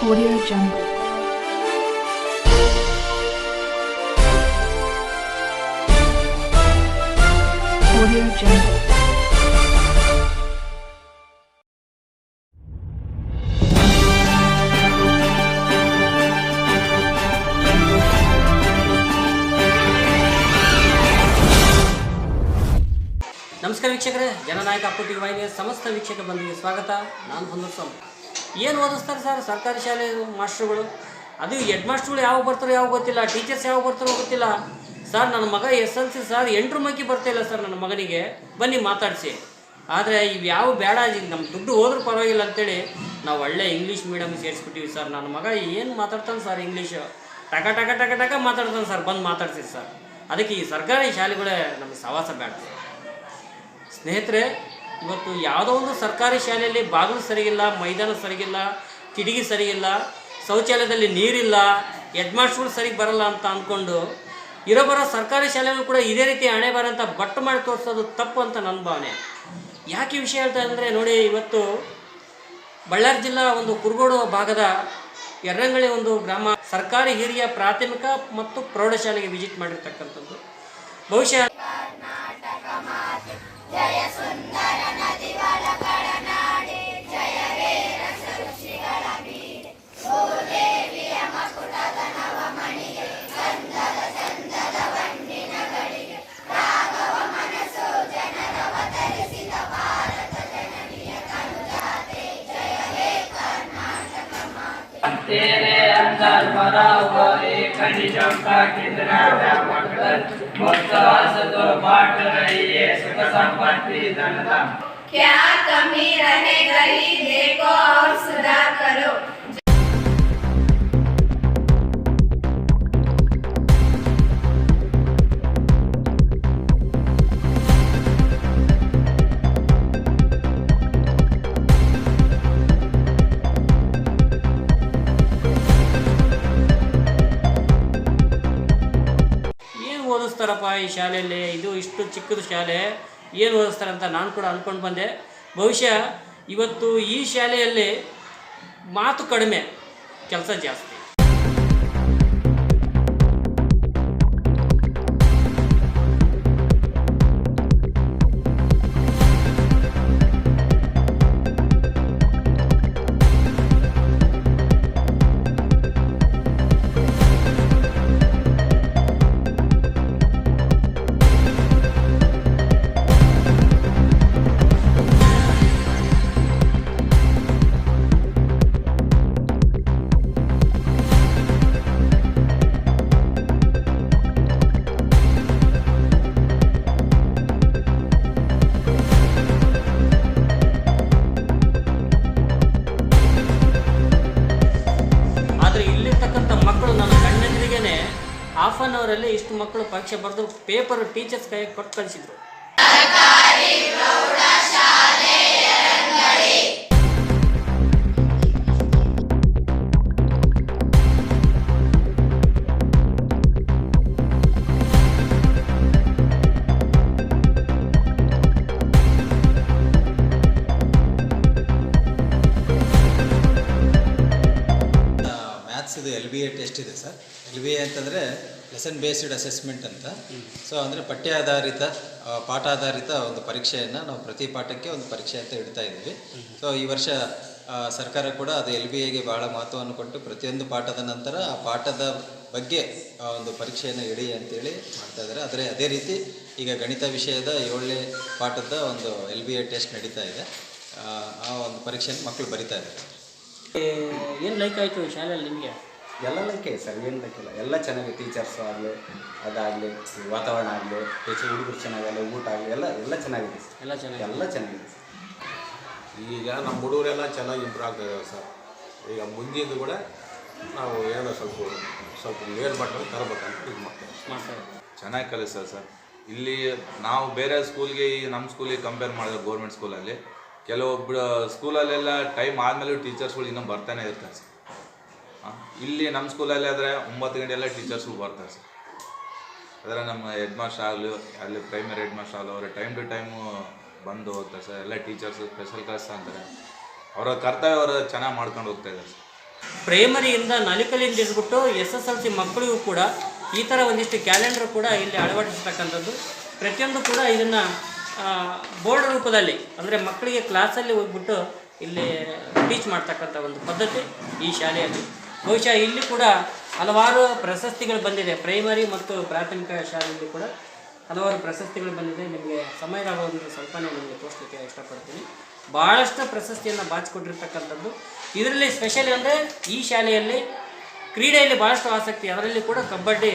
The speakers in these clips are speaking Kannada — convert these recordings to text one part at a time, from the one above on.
Audio Jungle. Audio Jungle. ನಮಸ್ಕಾರ ವೀಕ್ಷಕರೇ, ಜನನಾಯಕ ಅಪ್ಪುಟಿ ವಾಹಿನಿಯ ಸಮಸ್ತ ವೀಕ್ಷಕ ಬಂದಿಗೆ ಸ್ವಾಗತ ನಾನು ಹೊಂದಿಸ್ವಾಮಿ ಏನು ಓದಿಸ್ತಾರೆ ಸರ್? ಸರ್ಕಾರಿ ಶಾಲೆ ಮಾಸ್ಟ್ರುಗಳು? ಅದು ಹೆಡ್ ಮಾಸ್ಟ್ರುಗಳು ಯಾವಾಗ ಬರ್ತಾರೋ ಯಾವಾಗ ಗೊತ್ತಿಲ್ಲ. ಟೀಚರ್ಸ್ ಯಾವಾಗ ಬರ್ತಾರೋ ಗೊತ್ತಿಲ್ಲ. ಸರ್, ನನ್ನ ಮಗ ಎಸ್ ಎಲ್ ಸಿ ಸರ್, ಎಂಟ್ರ ಮಕ್ಕಿ ಬರ್ತಾಯಿಲ್ಲ ಸರ್ ನನ್ನ ಮಗನಿಗೆ. ಬನ್ನಿ ಮಾತಾಡಿಸಿ. ಆದರೆ ಇವು ಯಾವ ಬೇಡ ನಮ್ಮ ದುಡ್ಡು ಹೋದ್ರೂ ಪರವಾಗಿಲ್ಲ ಅಂತೇಳಿ ನಾವು ಒಳ್ಳೆ ಇಂಗ್ಲೀಷ್ ಮೀಡಿಯಮ್ ಸೇರಿಸ್ಬಿಟ್ಟಿವಿ ಸರ್. ನನ್ನ ಮಗ ಏನು ಮಾತಾಡ್ತಾನೆ ಸರ್ ಇಂಗ್ಲೀಷು ಟಕ ಟಕ ಟಕ ಟಕ ಮಾತಾಡ್ತಾನೆ ಸರ್. ಬಂದು ಮಾತಾಡ್ತೀವಿ ಸರ್. ಅದಕ್ಕೆ ಈ ಸರ್ಕಾರಿ ಶಾಲೆಗಳೇ ನಮಗೆ ಸವಾಸ ಬೇಡ. ಸ್ನೇಹಿತರೆ ಇವತ್ತು ಯಾವುದೋ ಒಂದು ಸರ್ಕಾರಿ ಶಾಲೆಯಲ್ಲಿ ಬಾಗಿಲು ಸರಿಗಿಲ್ಲ ಮೈದಾನ ಸರಿಗಿಲ್ಲ ಕಿಟಕಿ ಸರಿಗಿಲ್ಲ ಶೌಚಾಲಯದಲ್ಲಿ ನೀರಿಲ್ಲ ಹೆಡ್ ಮಾಸ್ಟರ್ಗಳು ಸರಿಗೆ ಬರಲ್ಲ ಅಂತ ಅಂದ್ಕೊಂಡು ಇರೋ ಬರೋ ಸರ್ಕಾರಿ ಶಾಲೆಗಳು ಕೂಡ ಇದೇ ರೀತಿ ಹಣೆ ಬರೋಂಥ ಬಟ್ಟು ಮಾಡಿ ತೋರಿಸೋದು ತಪ್ಪು ಅಂತ ನನ್ನ ಭಾವನೆ. ಯಾಕೆ ವಿಷಯ ಹೇಳ್ತಾ ಅಂದರೆ ನೋಡಿ, ಇವತ್ತು ಬಳ್ಳಾರಿ ಜಿಲ್ಲಾ ಒಂದು ಕುರುಗೋಡು ಭಾಗದ ಯರ್ರಂಗಳಿ ಒಂದು ಗ್ರಾಮ ಸರ್ಕಾರಿ ಹಿರಿಯ ಪ್ರಾಥಮಿಕ ಮತ್ತು ಪ್ರೌಢಶಾಲೆಗೆ ವಿಸಿಟ್ ಮಾಡಿರ್ತಕ್ಕಂಥದ್ದು. ಬಹುಶಃ तेरे अंदर भरा हुआ एक खनिजम का कितना क्या कमी रह गई देखो और सुधार करो। ಓದಿಸ್ತಾರಪ್ಪ ಈ ಶಾಲೆಯಲ್ಲಿ? ಇದು ಇಷ್ಟು ಚಿಕ್ಕದು ಶಾಲೆ. ಏನು ಓದಿಸ್ತಾರೆ ಅಂತ ನಾನು ಕೂಡ ಅಂದ್ಕೊಂಡು ಬಂದೆ. ಬಹುಶಃ ಇವತ್ತು ಈ ಶಾಲೆಯಲ್ಲಿ ಮಾತು ಕಡಿಮೆ, ಕೆಲಸ ಜಾಸ್ತಿ. ಮಕ್ಕಳು ಪರೀಕ್ಷೆ ಬರೆದು ಪೇಪರ್ ಟೀಚರ್ಸ್ ಕೈಗೆ ಕೊಟ್ಟು ಕಳಿಸಿದ್ರು. ಲೆಸನ್ ಬೇಸ್ಡ್ ಅಸೆಸ್ಮೆಂಟ್ ಅಂತ. ಸೊ ಅಂದರೆ ಪಠ್ಯ ಆಧಾರಿತ ಪಾಠ ಆಧಾರಿತ ಒಂದು ಪರೀಕ್ಷೆಯನ್ನು ನಾವು ಪ್ರತಿ ಪಾಠಕ್ಕೆ ಒಂದು ಪರೀಕ್ಷೆ ಅಂತ ಇಡ್ತಾ ಇದ್ವಿ ಸೊ ಈ ವರ್ಷ ಸರ್ಕಾರ ಕೂಡ ಅದು ಎಲ್ ಬಿ ಎಗೆ ಭಾಳ ಮಹತ್ವವನ್ನು ಕೊಟ್ಟು ಪ್ರತಿಯೊಂದು ಪಾಠದ ನಂತರ ಆ ಪಾಠದ ಬಗ್ಗೆ ಆ, ಒಂದು ಪರೀಕ್ಷೆಯನ್ನು ಇಡಿ ಅಂತೇಳಿ ಮಾಡ್ತಾ ಇದ್ದಾರೆ. ಆದರೆ ಅದೇ ರೀತಿ ಈಗ ಗಣಿತ ವಿಷಯದ ಏಳನೇ ಪಾಠದ ಒಂದು ಎಲ್ ಬಿ ಎ ಟೆಸ್ಟ್ ನಡೀತಾ ಇದೆ. ಆ, ಒಂದು ಪರೀಕ್ಷೆಯನ್ನು ಮಕ್ಕಳು ಬರಿತಾ ಇದ್ದಾರೆ. ಏನು ಲೈಕ್ ಆಯಿತು ಶಾಲೆಯಲ್ಲಿ ನಿಮಗೆ? ಎಲ್ಲ ಲೈಕೆ ಸರ್ ಏನು ಲೈಕಿಲ್ಲ ಎಲ್ಲ ಚೆನ್ನಾಗಿ ಟೀಚರ್ಸ್ ಆಗಲಿ ಅದಾಗಲಿ ವಾತಾವರಣ ಆಗಲಿ ಟೀಚರ್ ಹುಡುಗರು ಚೆನ್ನಾಗಲ್ಲ ಊಟ ಆಗಲಿ ಎಲ್ಲ ಎಲ್ಲ ಚೆನ್ನಾಗಿದೆ ಸರ್. ಎಲ್ಲ ಚೆನ್ನಾಗಿ ಎಲ್ಲ ಚೆನ್ನಾಗಿದೆ ಸರ್. ಈಗ ನಮ್ಮ ಹುಡುಗರೆಲ್ಲ ಚೆನ್ನಾಗಿ ಇಂಪ್ರೂವ್ ಆಗ್ತಾ ಇದಾವೆ ಸರ್. ಈಗ ಮುಂದಿದ್ದು ಕೂಡ ನಾವು ಏನೋ ಸ್ವಲ್ಪ ಸ್ವಲ್ಪ ಮೇಲ್ಮಟ್ಟ ತರಬೇಕಂತ ಇದು ಮಾಡ್ತೇವೆ. ಮಾಡ್ತಾರೆ ಚೆನ್ನಾಗಿ ಕಲಿಸ್ತಾರೆ ಸರ್. ಇಲ್ಲಿ ನಾವು ಬೇರೆ ಸ್ಕೂಲ್ಗೆ ಈ ನಮ್ಮ ಸ್ಕೂಲಿಗೆ ಕಂಪೇರ್ ಮಾಡಿದ್ರೆ ಗೌರ್ಮೆಂಟ್ ಸ್ಕೂಲಲ್ಲಿ ಕೆಲವೊಬ್ಬ ಸ್ಕೂಲಲ್ಲೆಲ್ಲ ಟೈಮ್ ಆದಮೇಲೆ ಟೀಚರ್ಸ್ಗಳು ಇನ್ನೂ ಬರ್ತಾನೆ ಇರ್ತಾರೆ ಸರ್. ಇಲ್ಲಿ ನಮ್ಮ ಸ್ಕೂಲಲ್ಲಿ ಆದರೆ ಒಂಬತ್ತು ಗಂಟೆ ಎಲ್ಲ ಟೀಚರ್ಸ್ಗಳು ಬರ್ತಾರೆ ಸರ್. ಅದರ ನಮ್ಮ ಹೆಡ್ ಮಾಸ್ಟರ್ ಆಗಲಿ, ಅಲ್ಲಿ ಪ್ರೈಮರಿ ಹೆಡ್ ಮಾಸ್ಟರ್ ಆಗಲಿ, ಅವರ ಟೈಮ್ ಟು ಟೈಮು ಬಂದು ಹೋಗ್ತಾರೆ ಸರ್. ಎಲ್ಲ ಟೀಚರ್ಸ್ ಸ್ಪೆಷಲ್ ಕ್ಲಾಸ್ ಅಂತಾರೆ ಅವರ ಕರ್ತವ್ಯ ಅವರು ಚೆನ್ನಾಗಿ ಮಾಡ್ಕೊಂಡು ಹೋಗ್ತಾ ಇದ್ದಾರೆ ಸರ್. ಪ್ರೈಮರಿಯಿಂದ ನಲಿಕಲಿಂದ ಇಟ್ಬಿಟ್ಟು ಎಸ್ ಎಸ್ ಎಲ್ ಸಿ ಮಕ್ಕಳಿಗೂ ಕೂಡ ಈ ಥರ ಒಂದಿಷ್ಟು ಕ್ಯಾಲೆಂಡರ್ ಕೂಡ ಇಲ್ಲಿ ಅಳವಡಿಸ್ತಕ್ಕಂಥದ್ದು. ಪ್ರತಿಯೊಂದು ಕೂಡ ಇದನ್ನು ಬೋರ್ಡ್ ರೂಪದಲ್ಲಿ, ಅಂದರೆ ಮಕ್ಕಳಿಗೆ ಕ್ಲಾಸಲ್ಲಿ ಹೋಗ್ಬಿಟ್ಟು ಇಲ್ಲಿ ಟೀಚ್ ಮಾಡ್ತಕ್ಕಂಥ ಒಂದು ಪದ್ಧತಿ ಈ ಶಾಲೆಯಲ್ಲಿ. ಬಹುಶಃ ಇಲ್ಲಿ ಕೂಡ ಹಲವಾರು ಪ್ರಶಸ್ತಿಗಳು ಬಂದಿದೆ. ಪ್ರೈಮರಿ ಮತ್ತು ಪ್ರಾಥಮಿಕ ಶಾಲೆಯಲ್ಲಿ ಕೂಡ ಹಲವಾರು ಪ್ರಶಸ್ತಿಗಳು ಬಂದಿದೆ. ನಿಮಗೆ ಸಮಯದ ಸ್ವಲ್ಪ ಸ್ವಲ್ಪನೇ ನಿಮಗೆ ತೋರಿಸ್ಲಿಕ್ಕೆ ಇಷ್ಟಪಡ್ತೀನಿ. ಭಾಳಷ್ಟು ಪ್ರಶಸ್ತಿಯನ್ನು ಬಾಚಿಕೊಟ್ಟಿರ್ತಕ್ಕಂಥದ್ದು. ಇದರಲ್ಲಿ ಸ್ಪೆಷಲಿ ಅಂದರೆ ಈ ಶಾಲೆಯಲ್ಲಿ ಕ್ರೀಡೆಯಲ್ಲಿ ಭಾಳಷ್ಟು ಆಸಕ್ತಿ, ಅದರಲ್ಲಿ ಕೂಡ ಕಬಡ್ಡಿ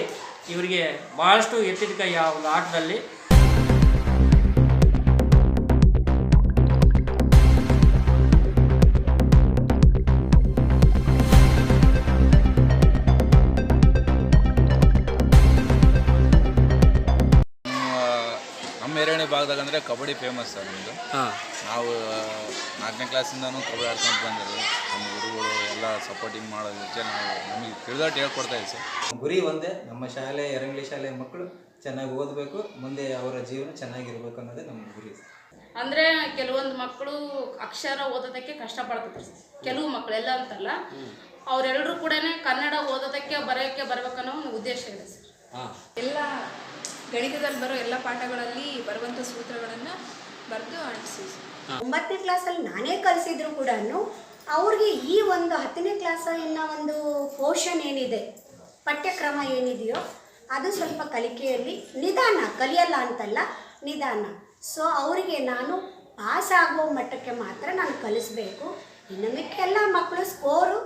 ಇವರಿಗೆ ಭಾಳಷ್ಟು ಎತ್ತಿದ ಕೈ ಒಂದು ಆಟದಲ್ಲಿ. ಅಂದರೆ ಕಬಡ್ಡಿ ಫೇಮಸ್ ಸರ್ ನಮ್ಮದು ಹಾಂ. ನಾವು ನಾಲ್ಕನೇ ಕ್ಲಾಸಿಂದನೂ ಕಬಡ್ಡಿ ಆಡ್ಕೊಂಡು ಬಂದಿರೋದು. ನಮ್ಮ ಗುರುಗಳು ಎಲ್ಲ ಸಪೋರ್ಟಿಂಗ್ ಮಾಡೋದಕ್ಕೆ ನಾವು ನಮಗೆ ತಿಳಿದಾಟ ಹೇಳ್ಕೊಡ್ತಾ ಇದ್ದೀವಿ ಸರ್. ಗುರಿ ಒಂದೇ ನಮ್ಮ ಶಾಲೆ ಎರಡನೇ ಶಾಲೆ ಮಕ್ಕಳು ಚೆನ್ನಾಗಿ ಓದಬೇಕು ಮುಂದೆ ಅವರ ಜೀವನ ಚೆನ್ನಾಗಿರ್ಬೇಕು ಅನ್ನೋದೇ ನಮ್ಮ ಗುರಿ ಅಂದ್ರೆ ಕೆಲವೊಂದು ಮಕ್ಕಳು ಅಕ್ಷರ ಓದೋದಕ್ಕೆ ಕಷ್ಟಪಡ್ತಾರೆ ಕೆಲವು ಮಕ್ಕಳು ಎಲ್ಲ ಅಂತಲ್ಲ ಅವರೆಲ್ಲರೂ ಕೂಡ ಕನ್ನಡ ಓದೋದಕ್ಕೆ ಬರೆಯೋಕ್ಕೆ ಬರ್ಬೇಕನ್ನೋ ಒಂದು ಉದ್ದೇಶ ಇದೆ ಸರ್. ಹಾಂ. ಎಲ್ಲ ಗಣಿತದಲ್ಲಿ ಬರೋ ಎಲ್ಲ ಪಾಠಗಳಲ್ಲಿ ಬರುವಂಥ ಸೂತ್ರಗಳನ್ನು ಬರೆದು ಅಂಟಿಸಿ ಒಂಬತ್ತನೇ ಕ್ಲಾಸಲ್ಲಿ ನಾನೇ ಕಲಿಸಿದ್ರು ಕೂಡ ಅವ್ರಿಗೆ ಈ ಒಂದು ಹತ್ತನೇ ಕ್ಲಾಸಿನ ಒಂದು ಪೋರ್ಷನ್ ಏನಿದೆ, ಪಠ್ಯಕ್ರಮ ಏನಿದೆಯೋ ಅದು ಸ್ವಲ್ಪ ಕಲಿಕೆಯಲ್ಲಿ ನಿಧಾನ, ಕಲಿಯಲ್ಲ ಅಂತಲ್ಲ, ನಿಧಾನ. ಸೊ ಅವರಿಗೆ ನಾನು ಪಾಸ್ ಆಗೋ ಮಟ್ಟಕ್ಕೆ ಮಾತ್ರ ನಾನು ಕಲಿಸ್ಬೇಕು. ಇನ್ನು ಮಿಕ್ಕೆಲ್ಲ ಮಕ್ಕಳು ಸ್ಕೋರು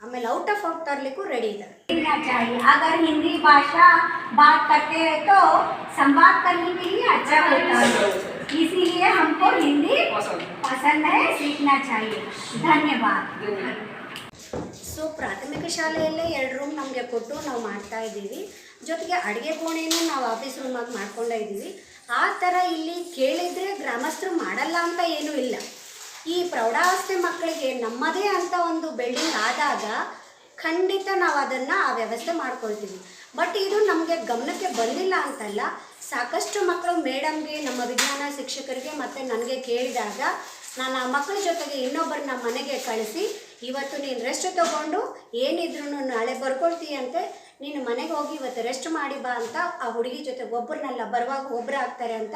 ಆಮೇಲೆ ಔಟ್ ಆಫ್ ಔಟ್ ತರಲಿಕ್ಕೂ ರೆಡಿ ಇದ್ದಾರೆ सीखना चाहिए अगर हिंदी भाषा बात करते हैं तो संवाद करने के लिए अच्छा होता है इसीलिए हमको हिंदी पसंद है सीखना चाहिए धन्यवाद ಸೊ ಪ್ರಾಥಮಿಕ ಶಾಲೆಯಲ್ಲೇ ಎರಡು ರೂಮ್ ನಮಗೆ ಕೊಟ್ಟು ನಾವು ಮಾಡ್ತಾ ಇದ್ದೀವಿ ಜೊತೆಗೆ ಅಡುಗೆ ಕೋಣೆನೂ ನಾವು ಆಫೀಸ್ ರೂಮಾಗಿ ಮಾಡ್ಕೊಂಡೇ ಇದ್ದೀವಿ ಆ ಥರ ಇಲ್ಲಿ ಕೇಳಿದರೆ ಗ್ರಾಮಸ್ಥರು ಮಾಡಲ್ಲ ಅಂತ ಏನೂ ಇಲ್ಲ ಈ ಪ್ರೌಢಾವಸ್ಥೆ ಮಕ್ಕಳಿಗೆ ನಮ್ಮದೇ ಅಂತ ಒಂದು ಬಿಲ್ಡಿಂಗ್ ಆದಾಗ ಖಂಡಿತ ನಾವು ಅದನ್ನು ಆ ವ್ಯವಸ್ಥೆ ಮಾಡ್ಕೊಳ್ತೀವಿ. ಬಟ್ ಇದು ನಮಗೆ ಗಮನಕ್ಕೆ ಬಂದಿಲ್ಲ ಅಂತಲ್ಲ, ಸಾಕಷ್ಟು ಮಕ್ಕಳು ಮೇಡಮ್ಗೆ, ನಮ್ಮ ವಿಜ್ಞಾನ ಶಿಕ್ಷಕರಿಗೆ ಮತ್ತು ನನಗೆ ಕೇಳಿದಾಗ ನಾನು ಆ ಮಕ್ಕಳ ಜೊತೆಗೆ ಇನ್ನೊಬ್ಬರನ್ನ ಮನೆಗೆ ಕಳಿಸಿ, ಇವತ್ತು ನೀನು ರೆಸ್ಟ್ ತಗೊಂಡು ಏನಿದ್ರು ನಾಳೆ ಬರ್ಕೊಳ್ತೀಯಂತೆ ನೀನು ಮನೆಗೆ ಹೋಗಿ ಇವತ್ತು ರೆಸ್ಟ್ ಮಾಡಿ ಬಾ ಅಂತ ಆ ಹುಡುಗಿ ಜೊತೆ ಒಬ್ಬರನ್ನೆಲ್ಲ ಬರುವಾಗ ಒಬ್ಬರು ಆಗ್ತಾರೆ ಅಂತ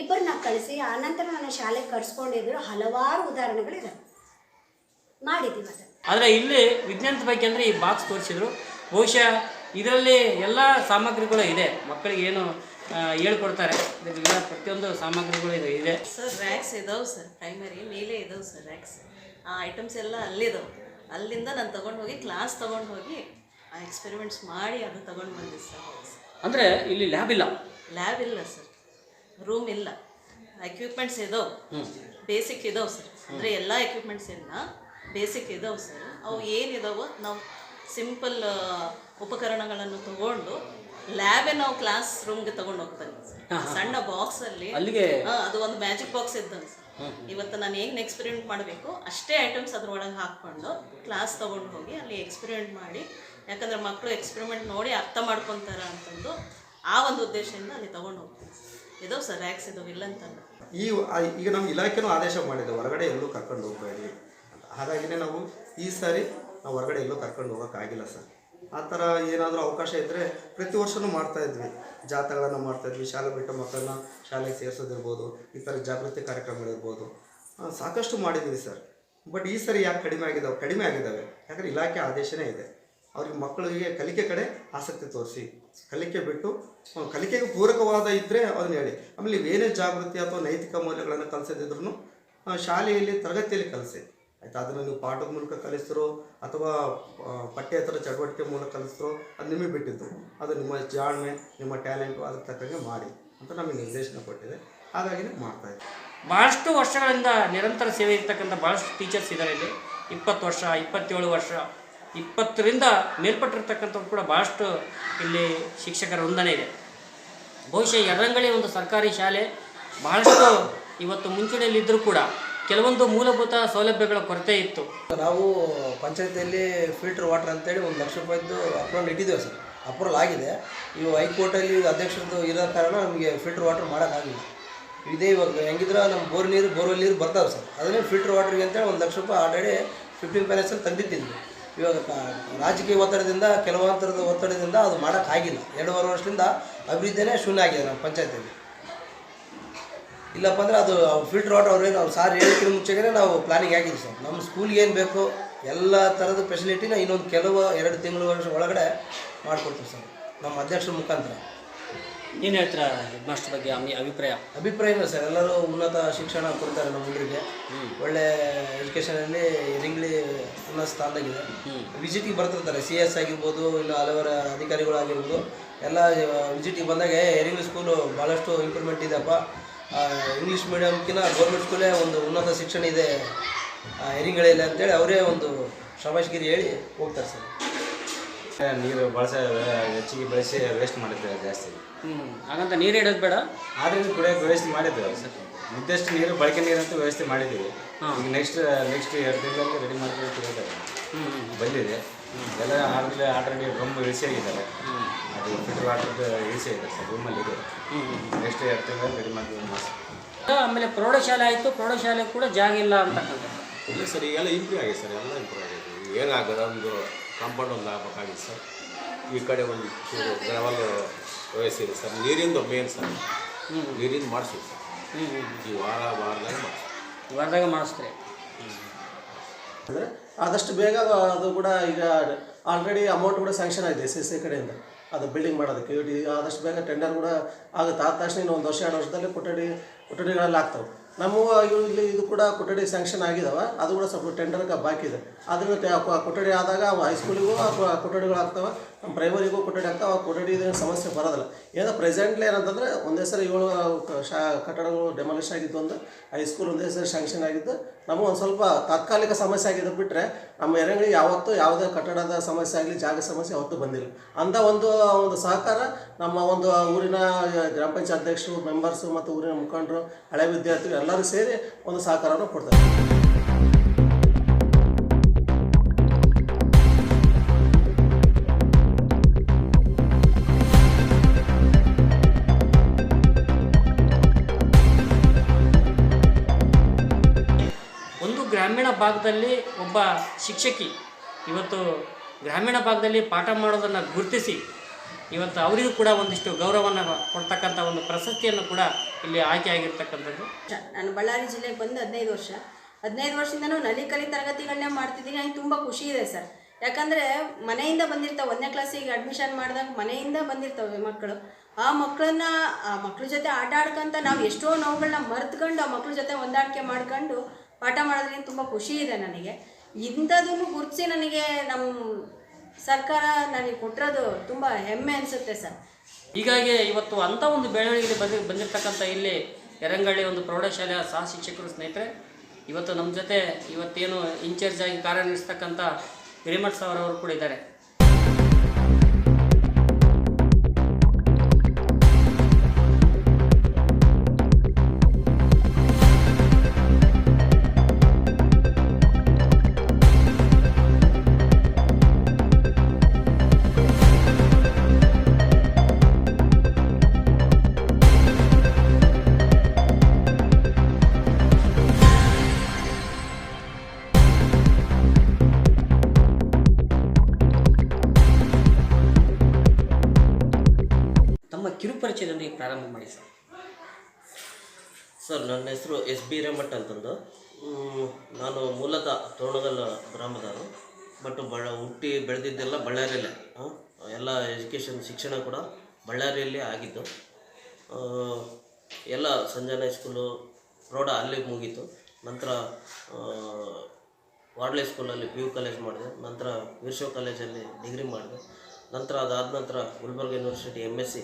ಇಬ್ಬರನ್ನ ಕಳಿಸಿ ಆನಂತರ ನನ್ನ ಶಾಲೆಗೆ ಕರ್ಸ್ಕೊಂಡಿದ್ರು ಹಲವಾರು ಉದಾಹರಣೆಗಳಿದೆ ಮಾಡಿದ್ದೀವಿ ಅದು ಆದರೆ ಇಲ್ಲಿ ವಿಜ್ಞಾನದ ಬಗ್ಗೆ ಅಂದರೆ ಈ ಬಾಕ್ಸ್ ತೋರಿಸಿದ್ರು. ಬಹುಶಃ ಇದರಲ್ಲಿ ಎಲ್ಲ ಸಾಮಗ್ರಿಗಳು ಇದೆ. ಮಕ್ಕಳಿಗೆ ಏನು ಹೇಳ್ಕೊಡ್ತಾರೆ. ಇದರಿಂದ ಪ್ರತಿಯೊಂದು ಸಾಮಗ್ರಿಗಳು ಇದೆ ಇದೆ. ಸರ್ ರ್ಯಾಕ್ಸ್ ಇದಾವೆ ಸರ್ ಪ್ರೈಮರಿ ಮೇಲೆ ಇದಾವೆ ಸರ್ ರ್ಯಾಕ್ಸ್ ಆ ಐಟಮ್ಸ್ ಎಲ್ಲ ಅಲ್ಲಿದಾವೆ. ಅಲ್ಲಿಂದ ನಾನು ತೊಗೊಂಡು ಹೋಗಿ ಕ್ಲಾಸ್ ತೊಗೊಂಡು ಹೋಗಿ ಆ ಎಕ್ಸ್ಪೆರಿಮೆಂಟ್ಸ್ ಮಾಡಿ ಅದು ತಗೊಂಡು ಬಂದೆ ಸರ್ ಅಂದರೆ ಇಲ್ಲಿ ಲ್ಯಾಬ್ ಇಲ್ಲ? ಲ್ಯಾಬ್ ಇಲ್ಲ ಸರ್ ರೂಮ್ ಇಲ್ಲ. ಎಕ್ವಿಪ್ಮೆಂಟ್ಸ್ ಇದಾವೆ. ಬೇಸಿಕ್ ಇದಾವೆ ಸರ್ ಅಂದರೆ ಎಲ್ಲ ಎಕ್ವಿಪ್ಮೆಂಟ್ಸ್ ಇಲ್ಲ ಬೇಸಿಕ್ ಇದಾವೆ ಸರ್ ಅವು ಏನಿದಾವೋ ನಾವು ಸಿಂಪಲ್ ಉಪಕರಣಗಳನ್ನು ತಗೊಂಡು ಲ್ಯಾಬೇ ನಾವು ಕ್ಲಾಸ್ ರೂಮ್ಗೆ ತಗೊಂಡು ಹೋಗ್ತಾನೆ ಸಣ್ಣ ಬಾಕ್ಸಲ್ಲಿ ಅಲ್ಲಿಗೆ ಅದು ಒಂದು ಮ್ಯಾಜಿಕ್ ಬಾಕ್ಸ್ ಇದ್ದಂಗೆ ಸರ್ ಇವತ್ತು ನಾನು ಏನು ಎಕ್ಸ್ಪೆರಿಮೆಂಟ್ ಮಾಡಬೇಕು? ಅಷ್ಟೇ ಐಟಮ್ಸ್ ಅದರೊಳಗೆ ಹಾಕ್ಕೊಂಡು ಕ್ಲಾಸ್ ತಗೊಂಡು ಹೋಗಿ ಅಲ್ಲಿ ಎಕ್ಸ್ಪೆರಿಮೆಂಟ್ ಮಾಡಿ ಯಾಕಂದ್ರೆ ಮಕ್ಕಳು ಎಕ್ಸ್ಪೆರಿಮೆಂಟ್ ನೋಡಿ ಅರ್ಥ ಮಾಡ್ಕೊತಾರೆ ಅಂತಂದು ಆ ಒಂದು ಉದ್ದೇಶದಿಂದ ಅಲ್ಲಿ ತೊಗೊಂಡು ಹೋಗ್ತೀವಿ ಇದು ಸರ್ ರ್ಯಾಕ್ಸ್ ಇದು ಇಲ್ಲ ಅಂತ ಈ ಈಗ ನಮ್ಮ ಇಲಾಖೆನೂ ಆದೇಶ ಮಾಡಿದೆ, ಹೊರಗಡೆ ಎಲ್ಲೂ ಕರ್ಕೊಂಡು ಹೋಗಬೇಡಿ. ಹಾಗಾಗಿನೇ ನಾವು ಈ ಸಾರಿ ನಾವು ಹೊರಗಡೆ ಎಲ್ಲೂ ಕರ್ಕೊಂಡು ಹೋಗೋಕ್ಕಾಗಿಲ್ಲ ಸರ್. ಆ ಥರ ಏನಾದರೂ ಅವಕಾಶ ಇದ್ದರೆ ಪ್ರತಿ ವರ್ಷವೂ ಮಾಡ್ತಾ ಇದ್ವಿ. ಜಾಥಾಗಳನ್ನು ಮಾಡ್ತಾ ಇದ್ವಿ, ಶಾಲೆ ಬಿಟ್ಟ ಮಕ್ಕಳನ್ನ ಶಾಲೆಗೆ ಸೇರಿಸೋದಿರ್ಬೋದು, ಈ ಥರ ಜಾಗೃತಿ ಕಾರ್ಯಕ್ರಮಗಳಿರ್ಬೋದು ಸಾಕಷ್ಟು ಮಾಡಿದ್ದೀವಿ ಸರ್. ಬಟ್ ಈ ಸರಿ ಯಾಕೆ ಕಡಿಮೆ ಆಗಿದ್ದಾವೆ ಕಡಿಮೆ ಆಗಿದ್ದಾವೆ ಯಾಕಂದರೆ ಇಲಾಖೆ ಆದೇಶನೇ ಇದೆ. ಅವ್ರಿಗೆ ಮಕ್ಕಳಿಗೆ ಕಲಿಕೆ ಕಡೆ ಆಸಕ್ತಿ ತೋರಿಸಿ. ಕಲಿಕೆ ಬಿಟ್ಟು ಕಲಿಕೆಗೆ ಪೂರಕವಾದ ಇದ್ದರೆ ಅದನ್ನ ಹೇಳಿ. ಆಮೇಲೆ ಏನೇ ಜಾಗೃತಿ ಅಥವಾ ನೈತಿಕ ಮೌಲ್ಯಗಳನ್ನು ಕಲಿಸದಿದ್ರು ಶಾಲೆಯಲ್ಲಿ ತರಗತಿಯಲ್ಲಿ ಕಲಿಸಿ. ಆಯಿತಾ? ಅದನ್ನು ನೀವು ಪಾಠದ ಮೂಲಕ ಕಲಿಸ್ತಿರೋ ಅಥವಾ ಪಠ್ಯೇತರ ಚಟುವಟಿಕೆ ಮೂಲಕ ಕಲಿಸ್ತಿರೋ ಅದು ನಿಮಗೆ ಬಿಟ್ಟಿದ್ದು. ಅದು ನಿಮ್ಮ ಜಾಣ್ಮೆ, ನಿಮ್ಮ ಟ್ಯಾಲೆಂಟು ಅದಕ್ಕೆ ತಕ್ಕಂಗೆ ಮಾಡಿ ಅಂತ ನಮಗೆ ನಿರ್ದೇಶನ ಕೊಟ್ಟಿದೆ. ಹಾಗಾಗಿ ಮಾಡ್ತಾ ಇದ್ದೀವಿ ಭಾಳಷ್ಟು ವರ್ಷಗಳಿಂದ ನಿರಂತರ ಸೇವೆ ಇರ್ತಕ್ಕಂಥ ಭಾಳಷ್ಟು ಟೀಚರ್ಸ್ ಇದ್ದಾರೆ ಇಲ್ಲಿ. ಇಪ್ಪತ್ತು ವರ್ಷ, ಇಪ್ಪತ್ತೇಳು ವರ್ಷ ಇಪ್ಪತ್ತರಿಂದ ಮೇಲ್ಪಟ್ಟಿರ್ತಕ್ಕಂಥವ್ರು ಕೂಡ ಭಾಳಷ್ಟು ಇಲ್ಲಿ ಶಿಕ್ಷಕರ ವೃಂದನೆ ಇದೆ. ಬಹುಶಃ ಯರ್ರಂಗಳಿ ಒಂದು ಸರ್ಕಾರಿ ಶಾಲೆ, ಬಹಳಷ್ಟು ಇವತ್ತು ಮುಂಚೂಣಿಯಲ್ಲಿದ್ದರೂ ಕೂಡ ಕೆಲವೊಂದು ಮೂಲಭೂತ ಸೌಲಭ್ಯಗಳ ಕೊರತೆ ಇತ್ತು. ನಾವು ಪಂಚಾಯತಿಯಲ್ಲಿ ಫಿಲ್ಟರ್ ವಾಟರ್ ಅಂತೇಳಿ ಒಂದು ಲಕ್ಷ ರೂಪಾಯಿದ್ದು ಅಪ್ರೂವಲ್ ಇಟ್ಟಿದ್ದೇವೆ ಸರ್. ಅಪ್ರೂವಲ್ ಆಗಿದೆ. ಇವು ಹೈಕೋರ್ಟಲ್ಲಿ ಅಧ್ಯಕ್ಷರದ್ದು ಇರೋ ಕಾರಣ ನಮಗೆ ಫಿಲ್ಟರ್ ವಾಟರ್ ಮಾಡೋಕ್ಕಾಗಿಲ್ಲ ಇದೇ ಇವಾಗ ಹೆಂಗಿದ್ರೆ ನಮ್ಮ ಬೋರ್ ನೀರು ಬೋರ್ವೆಲ್ ನೀರು ಬರ್ತಾವೆ ಸರ್. ಅದನ್ನೇ ಫಿಲ್ಟರ್ ವಾಟರ್ಗೆ ಅಂತೇಳಿ ಒಂದು ಲಕ್ಷ ರೂಪಾಯಿ ಆಲ್ರೆಡಿ ಫಿಫ್ಟೀನ್ ಫೈನಾನ್ಸಲ್ಲಿ ತಂದಿಟ್ಟಿದ್ವಿ. ಇವಾಗ ರಾಜಕೀಯ ಒತ್ತಡದಿಂದ, ಕೆಲವಾಂತರದ ಒತ್ತಡದಿಂದ ಅದು ಮಾಡೋಕ್ಕಾಗಿಲ್ಲ ಎರಡೂವರೆ ವರ್ಷದಿಂದ ಅಭಿವೃದ್ಧಿನೇ ಶೂನ್ಯ ಆಗಿದೆ ನಮ್ಮ ಪಂಚಾಯತಿಯಲ್ಲಿ ಇಲ್ಲಪ್ಪ ಅಂದರೆ ಅದು ಫಿಲ್ಟರ್ ವಾಟರ್ ಅವ್ರೇನು ಅವ್ರು ಸಾರ್ ಹೇಳಿಕಿನ ಮುಂಚೆಗೆ ನಾವು ಪ್ಲಾನಿಂಗ್ ಆಗಿದ್ವಿ ಸರ್. ನಮ್ಮ ಸ್ಕೂಲ್ಗೆ ಏನು ಬೇಕು, ಎಲ್ಲ ಥರದ ಫೆಸಿಲಿಟಿನ ಇನ್ನೊಂದು ಕೆಲವು ಎರಡು ತಿಂಗಳು ವರ್ಷ ಒಳಗಡೆ ಮಾಡಿಕೊಡ್ತೀವಿ ಸರ್. ನಮ್ಮ ಅಧ್ಯಕ್ಷರ ಮುಖಾಂತರ. ಏನು ಹೇಳ್ತೀರಾ ಹೆಡ್ ಮಾಸ್ಟರ್ ಬಗ್ಗೆ ಅಮಿ- ಅಭಿಪ್ರಾಯ? ಅಭಿಪ್ರಾಯ ಇಲ್ಲ ಸರ್. ಎಲ್ಲರೂ ಉನ್ನತ ಶಿಕ್ಷಣ ಕೊಡ್ತಾರೆ ನಮ್ಮ ಹುಡುಗರಿಗೆ ಒಳ್ಳೆ ಎಜುಕೇಷನಲ್ಲಿ ಇರಿಂಗ್ಲಿ ಉನ್ನತ ಸ್ಥಾನದಾಗಿದೆ. ವಿಸಿಟಿಗೆ ಬರ್ತಿರ್ತಾರೆ. ಸಿ ಎಸ್ ಆಗಿರ್ಬೋದು ಇಲ್ಲ ಹಲವಾರು ಅಧಿಕಾರಿಗಳಾಗಿರ್ಬೋದು. ಎಲ್ಲ ವಿಸಿಟಿಗೆ ಬಂದಾಗ ಎರಿಂಗ್ಲಿ ಸ್ಕೂಲು ಭಾಳಷ್ಟು ಇಂಪ್ರೂವ್ಮೆಂಟ್ ಇದೆಯಪ್ಪ. ಇಂಗ್ಲೀಷ್ ಮೀಡಿಯಮ್ಕಿಂತ ಗೌರ್ಮೆಂಟ್ ಸ್ಕೂಲೇ ಒಂದು ಉನ್ನತ ಶಿಕ್ಷಣ ಇದೆ ಎರಿಂಗಳಿಲ್ಲ ಅಂತೇಳಿ ಅವರೇ ಒಂದು ಶಬಾಷ್ಗಿರಿ ಹೇಳಿ ಹೋಗ್ತಾರೆ ಸರ್. ನೀರು ಬಳಸ ಹೆಚ್ಚಿಗೆ ಬಳಸಿ ವೇಸ್ಟ್ ಮಾಡಿದ್ದೇವೆ ಜಾಸ್ತಿ. ಹ್ಞೂ ಹಾಗಂತ ನೀರು ಇಡೋದು ಬೇಡ? ಆದ್ರಿಂದ ಕುಡಿಯೋಕೆ ವ್ಯವಸ್ಥೆ ಮಾಡಿದ್ದೇವೆ. ಸರ್ ಇದ್ದಷ್ಟು ನೀರು ಬಳಕೆ ನೀರಂತೂ ವ್ಯವಸ್ಥೆ ಮಾಡಿದ್ದೀವಿ. ಈಗ ನೆಕ್ಸ್ಟ್ ನೆಕ್ಸ್ಟ್ ಎರಡು ತಿಂಗಳಲ್ಲಿ ರೆಡಿ ಮಾಡ್ತೀವಿ ಅಂತ ಹೇಳಿದ್ದಾರೆ ಬಂದಿದೆ. ಎಲ್ಲ ಆಲ್ರೆಡಿ ಆಲ್ರೆಡಿ ಡ್ರಮ್ ಇಳಿಸಿ ಆಗಿದ್ದಾರೆ ಅದು ಫಿಲ್ಟರ್ ವಾಟರ್ದು ಇಳಿಸಿ ಇದೆ ಸರ್ ರೂಮಲ್ಲಿ ಇದೆ. ನೆಕ್ಸ್ಟ್ ಎರಡು ತಿಂಗಳಲ್ಲಿ ರೆಡಿ ಮಾಡ್ತೀವಿ ಮಾಸ. ಆಮೇಲೆ ಪ್ರೌಢಶಾಲೆ ಆಯಿತು ಪ್ರೌಢಶಾಲೆ ಕೂಡ ಜಾಗ ಇಲ್ಲ ಅಂತಕ್ಕಂಥ ಇಲ್ಲ ಸರ್ ಈಗೆಲ್ಲ ಇಂಪ್ರೂವ್ ಆಗಿದೆ ಸರ್ ಎಲ್ಲ ಇಂಪ್ರೂವ್ ಆಗಿದೆ. ಏನಾಗೋದು ಒಂದು ಕಾಂಪೌಂಡ್ ಒಂದು ಆಗಬೇಕಾಗಿತ್ತು ಸರ್. ಈ ಕಡೆ ಒಂದು ಚೂರು ಗ್ರಾವಲ್ ವ್ಯವಸ್ಥೆ ಸರ್. ನೀರಿಂದು ಮೇನ್ ಸರ್. ನೀರಿಂದ ಮಾಡಿಸ್ತೀವಿ ಸರ್. ಈ ವಾರ ವಾರದಾಗ ಮಾಡಿಸ್ತೀವಿ ವಾರದಾಗ ಮಾಡಿಸ್ತೀರಿ. ಅಂದರೆ ಆದಷ್ಟು ಬೇಗ ಅದು ಕೂಡ ಈಗ ಆಲ್ರೆಡಿ ಅಮೌಂಟ್ ಕೂಡ ಸ್ಯಾಂಕ್ಷನ್ ಆಗಿದೆ ಸಿ ಎಸ್ ಸಿ ಕಡೆಯಿಂದ. ಅದು ಬಿಲ್ಡಿಂಗ್ ಮಾಡೋದಕ್ಕೆ. ಆದಷ್ಟು ಬೇಗ ಟೆಂಡರ್ ಕೂಡ ಆಗುತ್ತೆ. ಆದ ತಕ್ಷಣ ಇನ್ನೊಂದು ಒಂದು ವರ್ಷ ಎರಡು ವರ್ಷದಲ್ಲಿ ಕೊಠಡಿ ಕೊಠಡಿಗಳಲ್ಲಿ ಆಗ್ತವೆ. ನಮ್ಮ ಇಲ್ಲಿ ಇದು ಕೂಡ ಕೊಠಡಿ ಸ್ಯಾಂಕ್ಷನ್ ಆಗಿದಾವೆ. ಅದು ಕೂಡ ಸ್ವಲ್ಪ ಟೆಂಡರ್ಗೆ ಬಾಕಿ ಇದೆ. ಅದರಿಂದ ಜೊತೆ ಕೊಠಡಿ ಆದಾಗ ಹೈಸ್ಕೂಲಿಗೂ ಕೊಠಡಿಗಳು ಆಗ್ತವೆ. ನಮ್ಮ ಪ್ರೈಮರಿಗೂ ಕೊಠಡಿ ಆಗ್ತಾವೆ ಆ ಕೊಠಡಿ ಸಮಸ್ಯೆ ಬರೋದಿಲ್ಲ. ಏನೋ ಪ್ರೆಸೆಂಟ್ಲಿ ಏನಂತಂದರೆ ಒಂದೇ ಸರಿ ಏಳು ಶಾ, ಕಟ್ಟಡಗಳು ಡೆಮಾಲಿಷ್ ಆಗಿದ್ದು ಒಂದು ಹೈಸ್ಕೂಲ್ ಒಂದೇ ಸರಿ ಶಾಂಕ್ಷನ್ ಆಗಿದ್ದು, ನಮಗೆ ಒಂದು ಸ್ವಲ್ಪ ತಾತ್ಕಾಲಿಕ ಸಮಸ್ಯೆ ಆಗಿದ್ದು ಬಿಟ್ಟರೆ ನಮ್ಮ ಎರಂಗಳಿಗೆ ಯಾವತ್ತೂ ಯಾವುದೇ ಕಟ್ಟಡದ ಸಮಸ್ಯೆ ಆಗಲಿ, ಜಾಗ ಸಮಸ್ಯೆ ಯಾವತ್ತೂ ಬಂದಿಲ್ಲ. ಅಂಥ ಒಂದು ಒಂದು ಸಹಕಾರ ನಮ್ಮ ಒಂದು ಊರಿನ ಗ್ರಾಮ ಪಂಚಾಯತ್ ಅಧ್ಯಕ್ಷರು ಮೆಂಬರ್ಸು ಮತ್ತು ಊರಿನ ಮುಖಂಡರು, ಹಳೆ ವಿದ್ಯಾರ್ಥಿಗಳು ಎಲ್ಲರೂ ಸೇರಿ ಒಂದು ಸಹಕಾರವನ್ನು ಕೊಡ್ತಾರೆ. ಭಾಗದಲ್ಲಿ ಒಬ್ಬ ಶಿಕ್ಷಕಿ ಇವತ್ತು ಗ್ರಾಮೀಣ ಭಾಗದಲ್ಲಿ ಪಾಠ ಮಾಡೋದನ್ನು ಗುರುತಿಸಿ ಇವತ್ತು ಅವರಿಗೂ ಕೂಡ ಒಂದಿಷ್ಟು ಗೌರವವನ್ನು ಕೊಡ್ತಕ್ಕಂಥ ಒಂದು ಪ್ರಶಸ್ತಿಯನ್ನು ಕೂಡ ಇಲ್ಲಿ ಆಯ್ಕೆ ಆಗಿರ್ತಕ್ಕಂಥದ್ದು. ನಾನು ಬಳ್ಳಾರಿ ಜಿಲ್ಲೆಗೆ ಬಂದು ಹದಿನೈದು ವರ್ಷ. ಹದಿನೈದು ವರ್ಷದಿಂದನೂ ನಲಿಕಲಿ ತರಗತಿಗಳನ್ನೇ ಮಾಡ್ತಿದ್ದೀನಿ. ನನಗೆ ತುಂಬ ಖುಷಿ ಇದೆ ಸರ್. ಯಾಕಂದರೆ ಮನೆಯಿಂದ ಬಂದಿರ್ತಾವೆ ಒಂದನೇ ಕ್ಲಾಸಿಗೆ ಅಡ್ಮಿಷನ್ ಮಾಡಿದಾಗ ಮನೆಯಿಂದ ಬಂದಿರ್ತವೆ ಮಕ್ಕಳು. ಆ ಮಕ್ಕಳನ್ನ, ಆ ಮಕ್ಕಳ ಜೊತೆ ಆಟ ಆಡ್ಕೊಂತ ನಾವು ಎಷ್ಟೋ ನೋವುಗಳನ್ನ ಮರ್ತ್ಕೊಂಡು ಆ ಮಕ್ಕಳ ಜೊತೆ ಹೊಂದಾಣಿಕೆ ಮಾಡ್ಕೊಂಡು ಪಾಠ ಮಾಡೋದ್ರಿಂದ ತುಂಬ ಖುಷಿ ಇದೆ ನನಗೆ. ಇಂಥದನ್ನು ಗುರುತಿಸಿ ನನಗೆ ನಮ್ಮ ಸರ್ಕಾರ ನನಗೆ ಕೊಟ್ಟಿರೋದು ತುಂಬ ಹೆಮ್ಮೆ ಅನಿಸುತ್ತೆ ಸರ್. ಹೀಗಾಗಿ ಇವತ್ತು ಅಂಥ ಒಂದು ಬೆಳವಣಿಗೆ ಬಂದಿ, ಬಂದಿರತಕ್ಕಂಥ ಇಲ್ಲಿ ಎರಂಗಳ್ಳಿ ಒಂದು ಪ್ರೌಢಶಾಲೆಯ ಸಹ ಶಿಕ್ಷಕರು ಸ್ನೇಹಿತರೆ, ಇವತ್ತು ನಮ್ಮ ಜೊತೆ ಇವತ್ತೇನು ಇನ್ಚಾರ್ಜ್ ಆಗಿ ಕಾರ್ಯನಿರ್ವಹಿಸ್ತಕ್ಕಂಥ ಹಿರಿಮಠ್ ಸರ್ ಅವರು ಕೂಡ ಇದ್ದಾರೆ. ಸರ್, ನನ್ನ ಹೆಸರು ಎಸ್ ಬಿ ರೇಮಠ್ ಅಂತಂದು. ನಾನು ಮೂಲತಃ ತೋರಣಗಲ್ ಗ್ರಾಮದವರು ಬಟ್ ಬಳ, ಹುಟ್ಟಿ ಬೆಳೆದಿದ್ದೆಲ್ಲ ಬಳ್ಳಾರಿಯಲ್ಲಿ. ಎಲ್ಲ ಎಜುಕೇಷನ್, ಶಿಕ್ಷಣ ಕೂಡ ಬಳ್ಳಾರಿಯಲ್ಲಿ ಆಗಿದ್ದು. ಎಲ್ಲ ಸಂಜನಾ ಸ್ಕೂಲು ರೋಡ ಅಲ್ಲಿ ಮುಗೀತು. ನಂತರ ವಾರ್ಡ್ಲೆ ಸ್ಕೂಲಲ್ಲಿ ಪಿ ಯು ಕಾಲೇಜ್ ಮಾಡಿದೆ. ನಂತರ ವೀರ್ಶೋ ಕಾಲೇಜಲ್ಲಿ ಡಿಗ್ರಿ ಮಾಡಿದೆ. ನಂತರ ಅದಾದ ನಂತರ Gulbarga university M S C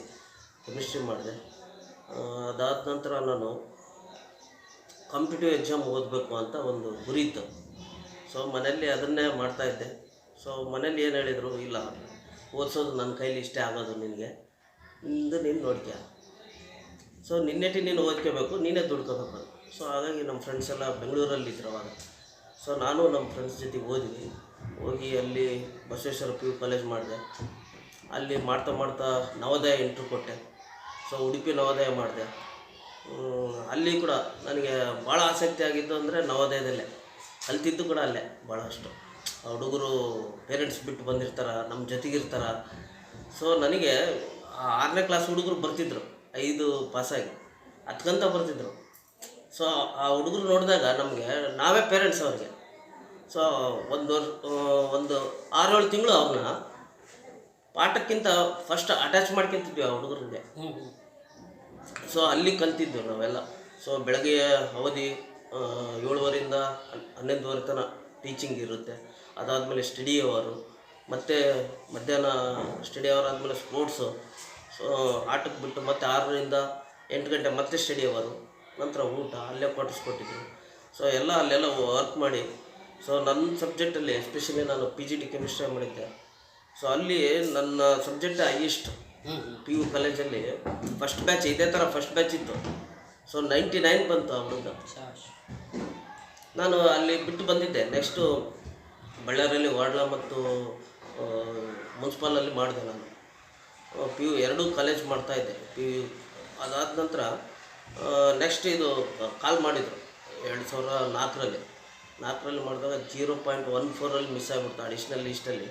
chemistry ಮಾಡಿದೆ. ಅದಾದ ನಂತರ ನಾನು ಕಾಂಪಿಟೇಟಿವ್ ಎಕ್ಸಾಮ್ ಓದಬೇಕು ಅಂತ ಒಂದು ಗುರಿ ಇತ್ತು. ಸೊ ಮನೆಯಲ್ಲಿ ಅದನ್ನೇ ಮಾಡ್ತಾಯಿದ್ದೆ ಸೊ ಮನೇಲಿ ಏನು ಹೇಳಿದರು? ಇಲ್ಲ, ಓದಿಸೋದು ನನ್ನ ಕೈಲಿ ಇಷ್ಟೇ ಆಗೋದು ನಿನಗೆ. ಇಂದು ನೀನು ನೋಡ್ತೀಯ? ಸೊ ನಿನ್ನೆಟ್ಟಿ ನೀನು ಓದ್ಕೋಬೇಕು, ನೀನೇ ದುಡ್ಕೋಬೇಕು. ಸೊ ಹಾಗಾಗಿ ನಮ್ಮ ಫ್ರೆಂಡ್ಸ್ ಎಲ್ಲ ಬೆಂಗಳೂರಲ್ಲಿ ಇದ್ರು ಅವಾಗ. ಸೊ ನಾನು ನಮ್ಮ ಫ್ರೆಂಡ್ಸ್ ಜೊತೆಗೆ ಓದಿದ್ವಿ. ಹೋಗಿ ಅಲ್ಲಿ ಬಸವೇಶ್ವರ ಪಿ ಯು ಕಾಲೇಜ್ ಮಾಡಿದೆ. ಅಲ್ಲಿ ಮಾಡ್ತಾ ಮಾಡ್ತಾ ನವೋದಯ ಇಂಟ್ರು ಕೊಟ್ಟೆ. ಸೊ ಉಡುಪಿ ನವೋದಯ ಮಾಡಿದೆ. ಅಲ್ಲಿ ಕೂಡ ನನಗೆ ಭಾಳ ಆಸಕ್ತಿ ಆಗಿದ್ದು ಅಂದರೆ ನವೋದಯದಲ್ಲೇ. ಕಲ್ತಿದ್ದು ಕೂಡ ಅಲ್ಲೇ, ಭಾಳಷ್ಟು. ಹುಡುಗರು ಪೇರೆಂಟ್ಸ್ ಬಿಟ್ಟು ಬಂದಿರ್ತಾರೆ ನಮ್ಮ ಜೊತೆಗಿರ್ತಾರೆ. ಸೊ ನನಗೆ ಆರನೇ ಕ್ಲಾಸ್ ಹುಡುಗರು ಬರ್ತಿದ್ರು, ಐದು ಪಾಸಾಗಿ ಹತ್ಕಂತ ಬರ್ತಿದ್ರು. ಸೊ ಆ ಹುಡುಗರು ನೋಡಿದಾಗ ನಮಗೆ ನಾವೇ ಪೇರೆಂಟ್ಸ್ ಅವ್ರಿಗೆ. ಸೊ ಒಂದು ವರ್ಷ ಒಂದು ಆರೇಳು ತಿಂಗಳು ಅವ್ರನ್ನ ಪಾಠಕ್ಕಿಂತ ಫಸ್ಟ್ ಅಟ್ಯಾಚ್ ಮಾಡ್ಕೊಂತಿದ್ವಿ ಆ ಹುಡುಗರಿಗೆ. ಸೊ ಅಲ್ಲಿ ಕಲ್ತಿದ್ದೆವು ನಾವೆಲ್ಲ. ಸೊ ಬೆಳಗ್ಗೆ ಅವಧಿ ಏಳುವರೆಯಿಂದ ಹನ್- ಹನ್ನೊಂದುವರೆ ತನಕ ಟೀಚಿಂಗ್ ಇರುತ್ತೆ. ಅದಾದಮೇಲೆ ಸ್ಟಡಿ ಅವರು ಮತ್ತು ಮಧ್ಯಾಹ್ನ ಸ್ಟಡಿ ಅವರ್ ಆದಮೇಲೆ ಸ್ಪೋರ್ಟ್ಸು ಸೊ ಆಟಕ್ಕೆ ಬಿಟ್ಟು ಮತ್ತೆ ಆರರಿಂದ ಎಂಟು ಗಂಟೆ ಮತ್ತೆ ಸ್ಟಡಿ ಅವರು ನಂತರ ಊಟ, ಅಲ್ಲೇ ಕೊಟ್ಟಿದ್ರು ಸೊ ಎಲ್ಲ ಅಲ್ಲೆಲ್ಲ ವರ್ಕ್ ಮಾಡಿ. ಸೊ ನನ್ನ ಸಬ್ಜೆಕ್ಟಲ್ಲಿ ಎಸ್ಪೆಷಲಿ ನಾನು ಪಿ ಜಿ ಟಿ ಕೆಮಿಸ್ಟ್ರಿ ಮಾಡಿದ್ದೆ. ಸೊ ಅಲ್ಲಿ ನನ್ನ ಸಬ್ಜೆಕ್ಟ್ ಹೈಯೆಸ್ಟ್ ಪಿ ಯು ಕಾಲೇಜಲ್ಲಿ ಫಸ್ಟ್ ಬ್ಯಾಚ್ ಇದೇ ಥರ ಫಸ್ಟ್ ಬ್ಯಾಚ್ ಇತ್ತು. ಸೊ ನೈಂಟಿ ನೈನ್ ಬಂತು ಆ ಹುಡುಗ. ನಾನು ಅಲ್ಲಿ ಬಿಟ್ಟು ಬಂದಿದ್ದೆ. ನೆಕ್ಸ್ಟು ಬಳ್ಳಾರಿಯಲ್ಲಿ ವಾಡ್ಲ ಮತ್ತು ಮುನ್ಸಿಪಾಲಲ್ಲಿ ಮಾಡಿದೆ ನಾನು. ಪಿ ಯು ಎರಡೂ ಕಾಲೇಜ್ ಮಾಡ್ತಾಯಿದ್ದೆ ಪಿ ಯು ಅದಾದ ನಂತರ ನೆಕ್ಸ್ಟ್ ಇದು ಕಾಲ್ ಮಾಡಿದರು. ಎರಡು ಸಾವಿರ ನಾಲ್ಕರಲ್ಲಿ. ನಾಲ್ಕರಲ್ಲಿ ಮಾಡಿದಾಗ ಜೀರೋ ಪಾಯಿಂಟ್ ಒನ್ ಫೋರಲ್ಲಿ ಮಿಸ್ ಆಗಿಬಿಡ್ತು ಅಡಿಷ್ನಲ್ ಲೀಸ್ಟಲ್ಲಿ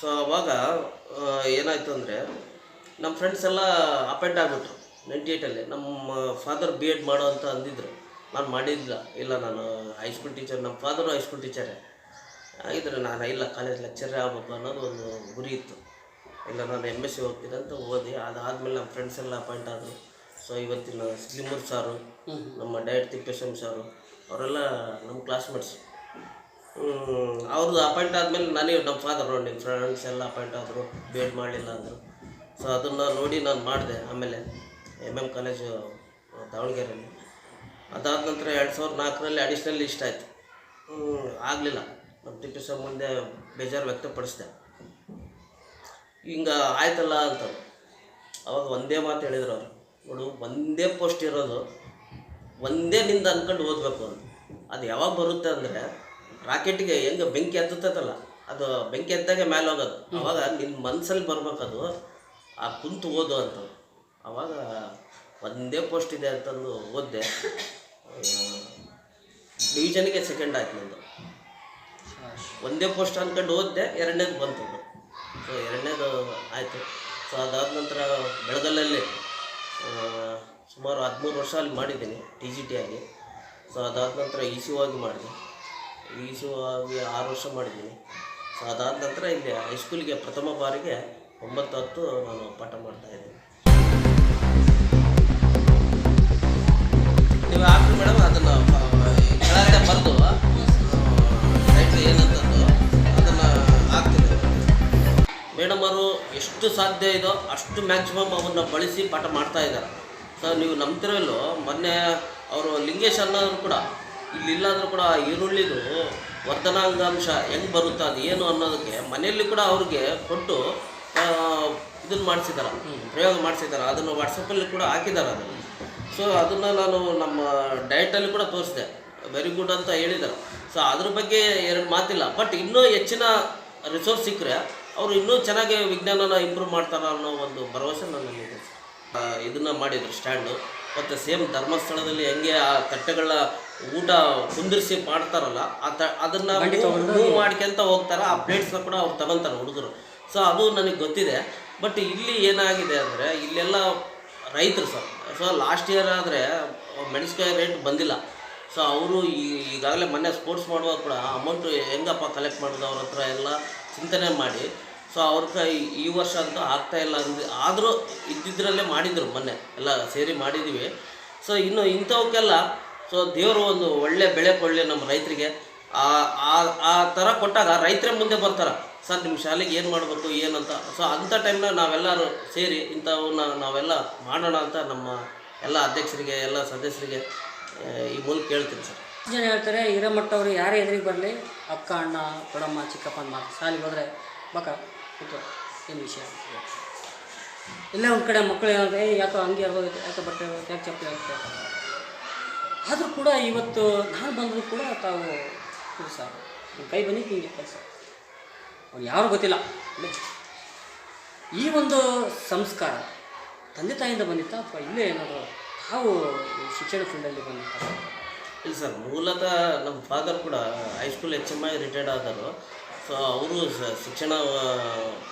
ಸೊ ಆವಾಗ ಏನಾಯಿತು ಅಂದರೆ ನಮ್ಮ ಫ್ರೆಂಡ್ಸ್ ಎಲ್ಲ ಅಪಾಯಿಂಟ್ ಆಗಿಬಿಟ್ರು ನೈಂಟಿ ಏಯ್ಟಲ್ಲಿ ನಮ್ಮ ಫಾದರ್ ಬಿ ಎಡ್ ಮಾಡೋ ಅಂತ ಅಂದಿದ್ರು. ನಾನು ಮಾಡಿದ್ದಿಲ್ಲ ಇಲ್ಲ ನಾನು ಹೈಸ್ಕೂಲ್ ಟೀಚರ್ ನಮ್ಮ ಫಾದರು ಹೈಸ್ಕೂಲ್ ಟೀಚರೇ ಆಗಿದ್ರೆ ನಾನು ಇಲ್ಲ ಕಾಲೇಜ್ ಲೆಕ್ಚರೇ ಆಗಬೇಕು ಅನ್ನೋದು ಒಂದು ಗುರಿ ಇತ್ತು. ಇಲ್ಲ ನಾನು ಎಂ ಎಸ್ ಸಿ ಹೋಗ್ತೀನಿ ಅಂತ ಓದಿ ಅದಾದಮೇಲೆ ನಮ್ಮ ಫ್ರೆಂಡ್ಸ್ ಎಲ್ಲ ಅಪಾಯಿಂಟ್ ಆದರು ಸೊ ಇವತ್ತಿನ ಸ್ಲಿಮೂರ್ ಸಾರು ನಮ್ಮ ಡಯಟ್ ತಿಪ್ಪೇಸ್ವಾಮಿ ಸಾರು ಅವರೆಲ್ಲ ನಮ್ಮ ಕ್ಲಾಸ್ಮೇಟ್ಸ್ ಅವ್ರದ್ದು ಅಪಾಯಿಂಟ್ ಆದಮೇಲೆ ನನಗೆ ನಮ್ಮ ಫಾದರ್ ನೋಡಿ. ನಿಮ್ಮ ಫ್ರೆಂಡ್ಸ್ ಎಲ್ಲ ಅಪಾಯಿಂಟ್ ಆದರು. ಬಿ ಎಡ್ ಮಾಡಲಿಲ್ಲ ಅಂದರು. ಸೊ ಅದನ್ನು ನೋಡಿ ನಾನು ಮಾಡಿದೆ. ಆಮೇಲೆ ಎಂ ಎಂ ಕಾಲೇಜು ದಾವಣಗೆರೆಯಲ್ಲಿ. ಅದಾದ ನಂತರ ಎರಡು ಸಾವಿರದ ನಾಲ್ಕರಲ್ಲಿ ಅಡಿಷ್ನಲ್ ಲಿಸ್ಟ್ ಆಯಿತು. ಆಗಲಿಲ್ಲ. ನಮ್ಮ ಟಿಪ್ಪೇಸ್ವಾಮಿ ಮುಂದೆ ಬೇಜಾರು ವ್ಯಕ್ತಪಡಿಸಿದೆ. ಹಿಂಗೆ ಆಯ್ತಲ್ಲ ಅಂತ ಅವಾಗ ಒಂದೇ ಮಾತು ಹೇಳಿದ್ರು ಅವರು. ನೋಡು, ಒಂದೇ ಪೋಸ್ಟ್ ಇರೋದು, ಒಂದೇ ನಿಂದ ಅಂದ್ಕೊಂಡು ಓದಬೇಕು ಅಂತ. ಅದು ಯಾವಾಗ ಬರುತ್ತೆ ಅಂದರೆ ರಾಕೆಟ್ಗೆ ಹೆಂಗೆ ಬೆಂಕಿ ಹತ್ತುತ್ತಲ್ಲ ಅದು ಬೆಂಕಿ ಎದ್ದಾಗ ಮೇಲೆ ಹೋಗೋದು. ಅವಾಗ ನಿನ್ನ ಮನಸ್ಸಲ್ಲಿ ಬರ್ಬೇಕದು ಆ ಕುಂತು ಓದು ಅಂತ ಅವಾಗ ಒಂದೇ ಪೋಸ್ಟ್ ಇದೆ ಅಂತಂದು ಓದಿದೆ. ಡಿವಿಷನ್ಗೆ ಸೆಕೆಂಡ್ ಆಯ್ತು ನಂದು. ಒಂದೇ ಪೋಸ್ಟ್ ಅಂದ್ಕೊಂಡು ಓದಿದೆ, ಎರಡನೇದು ಬಂತು ಸೊ ಎರಡನೇದು ಆಯಿತು. ಸೊ ಅದಾದ ನಂತರ ಬೆಳಗಲ್ಲಲ್ಲಿ ಸುಮಾರು ಹದಿಮೂರು ವರ್ಷ ಅಲ್ಲಿ ಮಾಡಿದ್ದೀನಿ ಟಿ ಜಿ ಟಿ ಆಗಿ. ಸೊ ಅದಾದ ನಂತರ ಇ ಸಿ ಆಗಿ ಮಾಡಿದೆ. ಇ ಸಿ ಆಗಿ ಆರು ವರ್ಷ ಮಾಡಿದ್ದೀನಿ. ಸೊ ಅದಾದ ನಂತರ ಇಲ್ಲಿ ಹೈಸ್ಕೂಲಿಗೆ ಪ್ರಥಮ ಬಾರಿಗೆ ಒಂಬತ್ತು ಹತ್ತು ನಾನು ಪಾಠ ಮಾಡ್ತಾಯಿದ್ದೀನಿ ನೀವು ಹಾಕಿ ಮೇಡಮ್, ಅದನ್ನು ಕೆಳಗಡೆ ಬರೆದು ರೈತರು ಏನಂತಂದು ಅದನ್ನು ಹಾಕ್ತೀನಿ. ಮೇಡಮ್ ಅವರು ಎಷ್ಟು ಸಾಧ್ಯ ಇದೋ ಅಷ್ಟು ಮ್ಯಾಕ್ಸಿಮಮ್ ಅವನ್ನ ಬಳಸಿ ಪಾಠ ಮಾಡ್ತಾ ಇದ್ದಾರೆ. ಸೊ ನೀವು ನಂಬ್ತಿರಲ್ಲೋ ಮೊನ್ನೆ ಅವರು ಲಿಂಗೇಶ್ ಅನ್ನೋರು ಕೂಡ ಇಲ್ಲಿ ಅಂದರೂ ಕೂಡ ಈರುಳ್ಳಿದು ವರ್ಧನಾಂಗಾಂಶ ಹೆಂಗೆ ಬರುತ್ತೆ ಅದು ಏನು ಅನ್ನೋದಕ್ಕೆ ಮನೆಯಲ್ಲಿ ಕೂಡ ಅವ್ರಿಗೆ ಕೊಟ್ಟು ಇದನ್ನು ಮಾಡಿಸಿದಾರ ಪ್ರಯೋಗ ಮಾಡಿಸಿದಾರ. ಅದನ್ನು ವಾಟ್ಸಪ್ಪಲ್ಲಿ ಕೂಡ ಹಾಕಿದ್ದಾರೆ ಅದನ್ನು ಸೊ ಅದನ್ನು ನಾನು ನಮ್ಮ ಡಯಟಲ್ಲಿ ಕೂಡ ತೋರಿಸಿದೆ. ವೆರಿ ಗುಡ್ ಅಂತ ಹೇಳಿದ್ದಾರೆ ಸೊ ಅದ್ರ ಬಗ್ಗೆ ಎರಡು ಮಾತಿಲ್ಲ. ಬಟ್ ಇನ್ನೂ ಹೆಚ್ಚಿನ ರಿಸೋರ್ಸ್ ಸಿಕ್ಕರೆ ಅವರು ಇನ್ನೂ ಚೆನ್ನಾಗಿ ವಿಜ್ಞಾನನ ಇಂಪ್ರೂವ್ ಮಾಡ್ತಾರೆ ಅನ್ನೋ ಒಂದು ಭರವಸೆ ನನ್ನಲ್ಲಿದೆ ಇದನ್ನು ಮಾಡಿದರು ಸ್ಟ್ಯಾಂಡು ಮತ್ತು ಸೇಮ್ ಧರ್ಮಸ್ಥಳದಲ್ಲಿ ಹೆಂಗೆ ಆ ತಟ್ಟೆಗಳ ಊಟ ಕುಂದಿರಿಸಿ ಮಾಡ್ತಾರಲ್ಲ ಆ ತ ಅದನ್ನು ಮೂವ್ ಮಾಡ್ಕೊಂತ ಹೋಗ್ತಾರೆ. ಆ ಪ್ಲೇಟ್ಸ್ನ ಕೂಡ ಅವ್ರು ತಗೊಂತಾರೆ ಹುಡುಗರು. ಸೊ ಅದು ನನಗೆ ಗೊತ್ತಿದೆ. ಬಟ್ ಇಲ್ಲಿ ಏನಾಗಿದೆ ಅಂದರೆ, ಇಲ್ಲೆಲ್ಲ ರೈತರು ಸರ್ ಸೊ ಲಾಸ್ಟ್ ಇಯರ್ ಆದರೆ ಮೆಣಸಿನ್ಕಾಯಿ ರೇಟ್ ಬಂದಿಲ್ಲ. ಸೊ ಅವರು ಈಗಾಗಲೇ ಮೊನ್ನೆ ಸ್ಪೋರ್ಟ್ಸ್ ಮಾಡುವಾಗ ಕೂಡ ಅಮೌಂಟು ಹೆಂಗಪ್ಪ ಕಲೆಕ್ಟ್ ಮಾಡೋದು ಅವ್ರ ಹತ್ರ ಎಲ್ಲ ಚಿಂತನೆ ಮಾಡಿ. ಸೊ ಅವ್ರ ಈ ವರ್ಷ ಅಂತೂ ಇಲ್ಲ ಅಂದು, ಆದರೂ ಇದ್ದಿದ್ದರಲ್ಲೇ ಮಾಡಿದರು ಮೊನ್ನೆ. ಎಲ್ಲ ಸೇರಿ ಮಾಡಿದ್ದೀವಿ ಸೊ ಇನ್ನು ಇಂಥವಕ್ಕೆಲ್ಲ ಸೊ ದೇವರು ಒಂದು ಒಳ್ಳೆ ಬೆಳೆ ಕೊಡಲಿ ನಮ್ಮ ರೈತರಿಗೆ. ಆ- ಆ ಥರ ಕೊಟ್ಟಾಗ ರೈತರೇ ಮುಂದೆ ಬರ್ತಾರೆ. ಸರ್, ನಿಮ್ಮ ಶಾಲೆಗೆ ಏನು ಮಾಡಬೇಕು ಏನಂತ ಸೊ ಅಂಥ ಟೈಮ್ನಾಗ ನಾವೆಲ್ಲರೂ ಸೇರಿ ಇಂಥವನ್ನ ನಾವೆಲ್ಲ ಮಾಡೋಣ ಅಂತ ನಮ್ಮ ಎಲ್ಲ ಅಧ್ಯಕ್ಷರಿಗೆ, ಎಲ್ಲ ಸದಸ್ಯರಿಗೆ ಈ ಮೂಲಕ ಕೇಳ್ತೀನಿ ಸರ್. ಜನ ಹೇಳ್ತಾರೆ, ಹಿರೇಮಠ ಅವರು ಯಾರೇ ಎದುರಿಗೆ ಬರಲಿ, ಅಕ್ಕ, ಅಣ್ಣ, ದೊಡ್ಡಮ್ಮ, ಚಿಕ್ಕಪ್ಪ ಅಂತ ಮಾತು ಶಾಲೆಗೆ ಹೋದರೆ ಬಕ ಕೂತು ಏನು ವಿಷಯ? ಇಲ್ಲೇ ಒಂದು ಕಡೆ ಮಕ್ಕಳು ಏನಾದರೆ ಯಾಕೋ ಹಂಗೆ ಹೋಗುತ್ತೆ ಯಾಕೆ ಬಟ್ಟೆ ಹೋಗುತ್ತೆ ಯಾಕೆ ಚಪ್ಪಲಿ ಆಗುತ್ತೆ ಆದರೂ ಕೂಡ ಇವತ್ತು ನಾನು ಬಂದರೂ ಕೂಡ ತಾವು ಇದು ಸರ್ ಕೈ ಬನ್ನಿ ಹಿಂಗೆ ಕೆಲಸ ಅವ್ರು ಯಾರು ಗೊತ್ತಿಲ್ಲ. ಈ ಒಂದು ಸಂಸ್ಕಾರ ತಂದೆ ತಾಯಿಯಿಂದ ಬಂದಿತ್ತಾ ಅಥವಾ ಇಲ್ಲೇ ಏನಾದರೂ ತಾವು ಶಿಕ್ಷಣ ಫೀಲ್ಡಲ್ಲಿ ಬಂದಿತ್ತ? ಇಲ್ಲ ಸರ್, ಮೂಲತಃ ನಮ್ಮ ಫಾದರ್ ಕೂಡ high school H M I retired ಆದರು ಸೊ ಅವರು ಶಿಕ್ಷಣ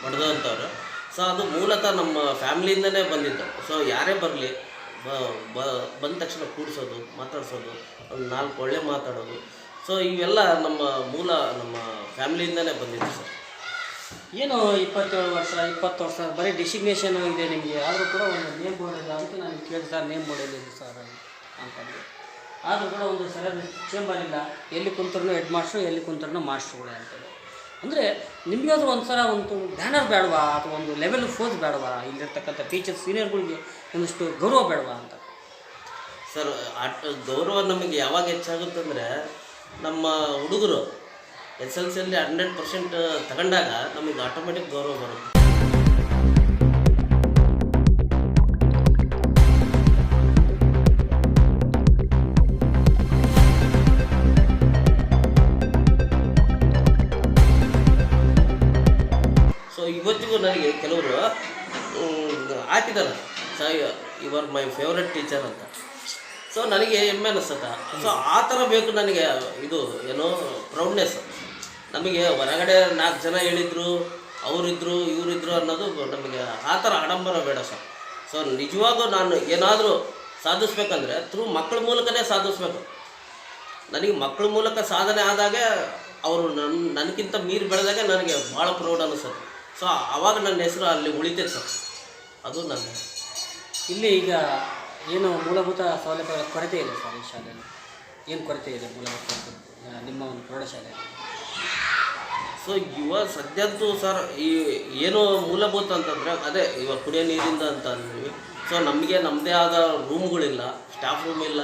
ಪಡೆದಂಥವ್ರು. ಸೊ ಅದು ಮೂಲತಃ ನಮ್ಮ ಫ್ಯಾಮ್ಲಿಯಿಂದನೇ ಬಂದಿದ್ದು ಸೊ ಯಾರೇ ಬರಲಿ, ಬ ಬಂದ ತಕ್ಷಣ ಕೂಡಿಸೋದು, ಮಾತಾಡ್ಸೋದು ನಾಲ್ಕು ಒಳ್ಳೆ ಮಾತಾಡೋದು. ಸೊ ಇವೆಲ್ಲ ನಮ್ಮ ಮೂಲ, ನಮ್ಮ ಫ್ಯಾಮ್ಲಿಯಿಂದನೇ ಬಂದಿದ್ದು ಸರ್. ಏನು ಇಪ್ಪತ್ತೇಳು ವರ್ಷ, ಇಪ್ಪತ್ತು ವರ್ಷ, ಬರೀ ಡಿಸಿಗ್ನೇಷನ್ ಇದೆ ನಿಮಗೆ. ಆದರೂ ಕೂಡ ಒಂದು ನೇಮ್ ಬೋರ್ಡ್ ಇಲ್ಲ ಅಂತ ನಾನು ಕೇಳಿದೆ, ಸರ್ ನೇಮ್ ಬೋರ್ಡ್ ಎಲ್ಲಿದೆ ಸರ್? ಅಂತಂದು ಆದರೂ ಕೂಡ ಒಂದು ಸರಿಯಾದ ಚೇಂಬರ್ ಇಲ್ಲ. ಎಲ್ಲಿ ಕುಂತ್ರೂ ಹೆಡ್ ಮಾಸ್ಟ್ರು ಎಲ್ಲಿ ಕುಂತ್ರೂ ಮಾಸ್ಟ್ರುಗಳೇ ಅಂತೇಳಿ ಅಂದರೆ ನಿಮಗಾದ್ರೂ ಒಂದು ಸಲ ಒಂದು ಬ್ಯಾನರ್ ಬೇಡವಾ? ಅಥವಾ ಒಂದು ಲೆವೆಲ್ ಫೋರ್ಸ್ ಬೇಡವಾ? ಇಲ್ಲಿರ್ತಕ್ಕಂಥ ಟೀಚರ್ಸ್ ಸೀನಿಯರ್ಗಳಿಗೆ ಒಂದಿಷ್ಟು ಗೌರವ ಬೇಡವಾ ಅಂತ. ಸರ್ ಆಟ ಗೌರವ ನಮಗೆ ಯಾವಾಗ ಹೆಚ್ಚಾಗುತ್ತಂದರೆ ನಮ್ಮ ಹುಡುಗರು. ಎಸ್ ಎಲ್ ಸಿಯಲ್ಲಿ ಹಂಡ್ರೆಡ್ ಪರ್ಸೆಂಟ್ ತಗೊಂಡಾಗ ನಮಗೆ ಆಟೋಮೆಟಿಕ್ ಗೌರವ ಬರುತ್ತೆ. ಸೊ ಇವತ್ತಿಗೂ ನನಗೆ ಕೆಲವರು ಹಾಕಿದ್ದಾರೆ. ಸ ಇವರ್ ಮೈ ಫೇವ್ರೆಟ್ ಟೀಚರ್ ಅಂತ. ಸೊ ನನಗೆ ಹೆಮ್ಮೆ ಅನಿಸ್ತದ ಸೊ ಆ ಥರ ಬೇಕು ನನಗೆ ಇದು, ಏನೋ ಪ್ರೌಡ್ನೆಸ್ ನಮಗೆ ಹೊರಗಡೆ ನಾಲ್ಕು ಜನ ಹೇಳಿದ್ರು, ಅವರಿದ್ರು, ಇವರಿದ್ರು ಅನ್ನೋದು ನಮಗೆ ಆ ಥರ ಆಡಂಬರ ಬೇಡ ಸರ್. ಸೊ ನಿಜವಾಗೂ ನಾನು ಏನಾದರೂ ಸಾಧಿಸ್ಬೇಕಂದ್ರೆ ಥ್ರೂ ಮಕ್ಕಳ ಮೂಲಕನೇ ಸಾಧಿಸ್ಬೇಕು. ನನಗೆ ಮಕ್ಕಳ ಮೂಲಕ ಸಾಧನೆ ಆದಾಗೆ ಅವರು ನನ್ನ ನನಗಿಂತ ಮೀರಿ ಬೆಳೆದಾಗ ನನಗೆ ಭಾಳ ಪ್ರೌಡ್ ಅನಿಸುತ್ತೆ. ಸೊ ಆವಾಗ ನನ್ನ ಹೆಸರು ಅಲ್ಲಿ ಉಳಿತೈತೆ ಸರ್. ಅದು ನನ್ನ ಇಲ್ಲಿ ಈಗ ಏನು ಮೂಲಭೂತ ಸೌಲಭ್ಯಗಳ ಕೊರತೆ ಇದೆ ಸರ್ ಈ ಶಾಲೆಯಲ್ಲಿ? ಏನು ಕೊರತೆ ಇದೆ ಮೂಲಭೂತ ನಿಮ್ಮ ಒಂದು ಪ್ರೌಢಶಾಲೆಯಲ್ಲಿ? ಸೊ ಇವಾಗ ಸದ್ಯದ್ದು ಸರ್ ಈ ಏನು ಮೂಲಭೂತ ಅಂತಂದರೆ, ಅದೇ ಇವಾಗ ಕುಡಿಯೋ ನೀರಿಂದ ಅಂತ ಅಂದ್ವಿ. ಸೊ ನಮಗೆ ನಮ್ಮದೇ ಆದ ರೂಮ್ಗಳಿಲ್ಲ ಸ್ಟಾಫ್ ರೂಮ್ ಇಲ್ಲ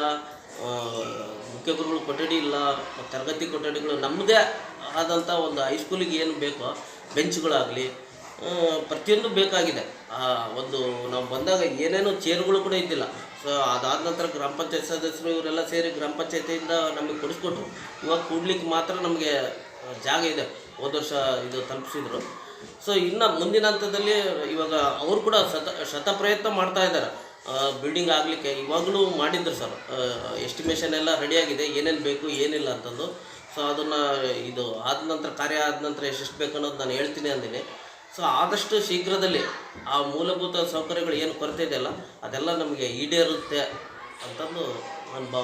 ಮುಖ್ಯ ಗುರುಗಳು ಕೊಠಡಿ ಇಲ್ಲ, ತರಗತಿ ಕೊಠಡಿಗಳು ನಮ್ಮದೇ ಆದಂಥ ಒಂದು ಹೈಸ್ಕೂಲಿಗೆ ಏನು ಬೇಕೋ, ಬೆಂಚ್ಗಳಾಗಲಿ ಪ್ರತಿಯೊಂದು ಬೇಕಾಗಿದೆ. ಒಂದು ನಾವು ಬಂದಾಗ ಏನೇನೋ ಚೇರ್ಗಳು ಕೂಡ ಇದ್ದಿಲ್ಲ. ಸೊ ಅದಾದ ನಂತರ ಗ್ರಾಮ ಪಂಚಾಯತ್ ಸದಸ್ಯರು ಇವರೆಲ್ಲ ಸೇರಿ ಗ್ರಾಮ ಪಂಚಾಯತಿಯಿಂದ ನಮಗೆ ಕೊಡಿಸ್ಕೊಟ್ರು. ಇವಾಗ ಕೂಡ್ಲಿಕ್ಕೆ ಮಾತ್ರ ನಮಗೆ ಜಾಗ ಇದೆ. ಹೋದ ವರ್ಷ ಇದು ತಲುಪಿಸಿದ್ರು. ಸೊ ಇನ್ನು ಮುಂದಿನ ಹಂತದಲ್ಲಿ ಇವಾಗ ಅವರು ಕೂಡ ಶತ ಶತ ಪ್ರಯತ್ನ ಮಾಡ್ತಾ ಇದ್ದಾರೆ. ಬಿಲ್ಡಿಂಗ್ ಆಗಲಿಕ್ಕೆ. ಇವಾಗಲೂ ಮಾಡಿದ್ರು ಸರ್. ಎಸ್ಟಿಮೇಷನ್ ಎಲ್ಲ ರೆಡಿಯಾಗಿದೆ ಏನೇನು ಬೇಕು ಏನಿಲ್ಲ ಅಂತಂದು. ಸೊ ಅದನ್ನು ಇದು ಆದ ನಂತರ ಕಾರ್ಯ ಆದ ನಂತರ ಎಷ್ಟೆಷ್ಟು ಬೇಕು ಅನ್ನೋದು ನಾನು ಹೇಳ್ತೀನಿ ಅಂದಿನಿ. ಸೊ ಆದಷ್ಟು ಶೀಘ್ರದಲ್ಲಿ ಆ ಮೂಲಭೂತ ಸೌಕರ್ಯಗಳು ಏನು ಕೊರತೆ ಇದೆಯಲ್ಲ ಅದೆಲ್ಲ ನಮಗೆ ಈಡೇರುತ್ತೆ ಅಂತಂದು ಅನುಭವ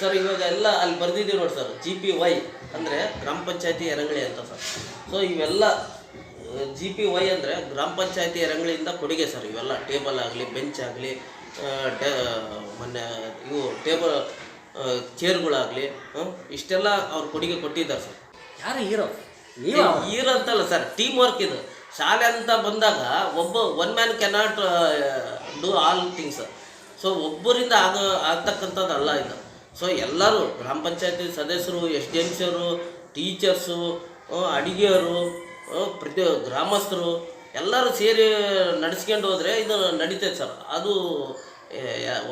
ಸರ್? ಇವಾಗ ಎಲ್ಲ ಅಲ್ಲಿ ಬರೆದಿದ್ದೀವಿ ನೋಡಿ ಸರ್. ಜಿ ಪಿ ವೈ ಅಂದರೆ ಗ್ರಾಮ ಪಂಚಾಯತಿ ಎರಂಗಳಿ ಅಂತ ಸರ್. ಸೊ ಇವೆಲ್ಲ ಜಿ ಪಿ ವೈ ಅಂದರೆ ಗ್ರಾಮ ಪಂಚಾಯತಿ ಎರಂಗಳಿಂದ ಕೊಡುಗೆ ಸರ್. ಇವೆಲ್ಲ ಟೇಬಲ್ ಆಗಲಿ ಬೆಂಚ್ ಆಗಲಿ ಮೊನ್ನೆ ಇವು ಟೇಬಲ್ ಚೇರ್ಗಳಾಗಲಿ ಇಷ್ಟೆಲ್ಲ ಅವ್ರು ಕೊಡುಗೆ ಕೊಟ್ಟಿದ್ದಾರೆ ಸರ್. ಯಾರು ಹೀರೋ? ನೀವು? ಹೀರೋ ಅಂತಲ್ಲ ಸರ್. ಟೀಮ್ ವರ್ಕ್ ಇದು. ಶಾಲೆ ಅಂತ ಬಂದಾಗ ಒಬ್ಬ one man cannot do all things so ಒಬ್ಬರಿಂದ ಆಗ ಆಗ್ತಕ್ಕಂಥದ್ದು ಅಲ್ಲ ಇದು. ಸೊ ಎಲ್ಲರೂ ಗ್ರಾಮ ಪಂಚಾಯತಿ ಸದಸ್ಯರು ಎಸ್ ಡಿ ಎಂ ಸಿಯವರು ಟೀಚರ್ಸು ಅಡಿಗೆಯವರು ಪ್ರತಿ ಗ್ರಾಮಸ್ಥರು ಎಲ್ಲರೂ ಸೇರಿ ನಡೆಸ್ಕೊಂಡು ಹೋದರೆ ಇದು ನಡೀತೈತೆ ಸರ್. ಅದು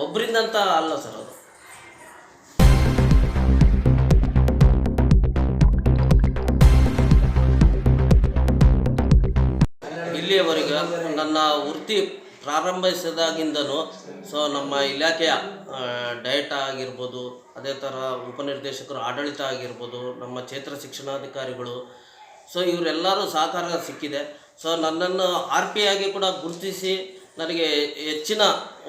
ಒಬ್ಬರಿಂದ ಅಂತ ಅಲ್ಲ ಸರ್ ಅದು. ಇಲ್ಲಿಯವರೆಗೆ ನನ್ನ ವೃತ್ತಿ ಪ್ರಾರಂಭಿಸಿದಾಗಿಂದನೂ ಸೊ ನಮ್ಮ ಇಲಾಖೆಯ ಡಯಟ್ ಆಗಿರ್ಬೋದು, ಅದೇ ಥರ ಉಪನಿರ್ದೇಶಕರು, ಆಡಳಿತ ಆಗಿರ್ಬೋದು, ನಮ್ಮ ಕ್ಷೇತ್ರ ಶಿಕ್ಷಣಾಧಿಕಾರಿಗಳು ಸೊ ಇವರೆಲ್ಲರೂ ಸಹಕಾರ ಸಿಕ್ಕಿದೆ. ಸೊ ನನ್ನನ್ನು ಆರ್ ಪಿ ಆಗಿ ಕೂಡ ಗುರುತಿಸಿ ನನಗೆ ಹೆಚ್ಚಿನ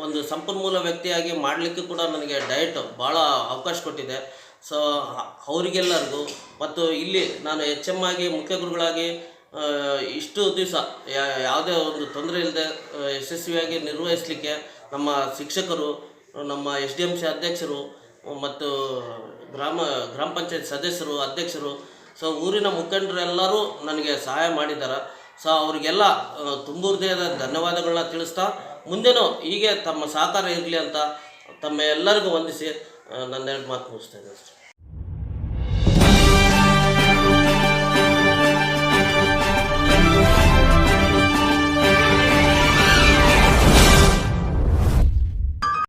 ಒಂದು ಸಂಪನ್ಮೂಲ ವ್ಯಕ್ತಿಯಾಗಿ ಮಾಡಲಿಕ್ಕೆ ಕೂಡ ನನಗೆ ಡಯಟ್ ಭಾಳ ಅವಕಾಶ ಕೊಟ್ಟಿದೆ. ಸೊ ಅವರಿಗೆಲ್ಲರಿಗೂ, ಮತ್ತು ಇಲ್ಲಿ ನಾನು ಎಚ್ ಎಂ ಆಗಿ ಮುಖ್ಯ ಗುರುಗಳಾಗಿ ಇಷ್ಟು ದಿವಸ ಯಾವುದೇ ಒಂದು ತೊಂದರೆ ಇಲ್ಲದೆ ಯಶಸ್ವಿಯಾಗಿ ನಿರ್ವಹಿಸಲಿಕ್ಕೆ ನಮ್ಮ ಶಿಕ್ಷಕರು ನಮ್ಮ ಎಸ್ ಡಿ ಎಂ ಸಿ ಅಧ್ಯಕ್ಷರು ಮತ್ತು ಗ್ರಾಮ ಗ್ರಾಮ ಪಂಚಾಯತ್ ಸದಸ್ಯರು ಅಧ್ಯಕ್ಷರು ಸೊ ಊರಿನ ಮುಖಂಡರೆಲ್ಲರೂ ನನಗೆ ಸಹಾಯ ಮಾಡಿದ್ದಾರೆ ಸೊ ಅವರಿಗೆಲ್ಲ ಆ, ತುಂಬ ಹೃದಯದ ಧನ್ಯವಾದಗಳನ್ನ ತಿಳಿಸ್ತಾ ಮುಂದೆನೂ ಹೀಗೆ ತಮ್ಮ ಸಹಕಾರ ಇರಲಿ ಅಂತ ತಮ್ಮ ಎಲ್ಲರಿಗೂ ವಂದಿಸಿ ನನ್ನ ಎರಡು ಮಾತು ಮುಗಿಸ್ತಾ ಇದ್ದೇನೆ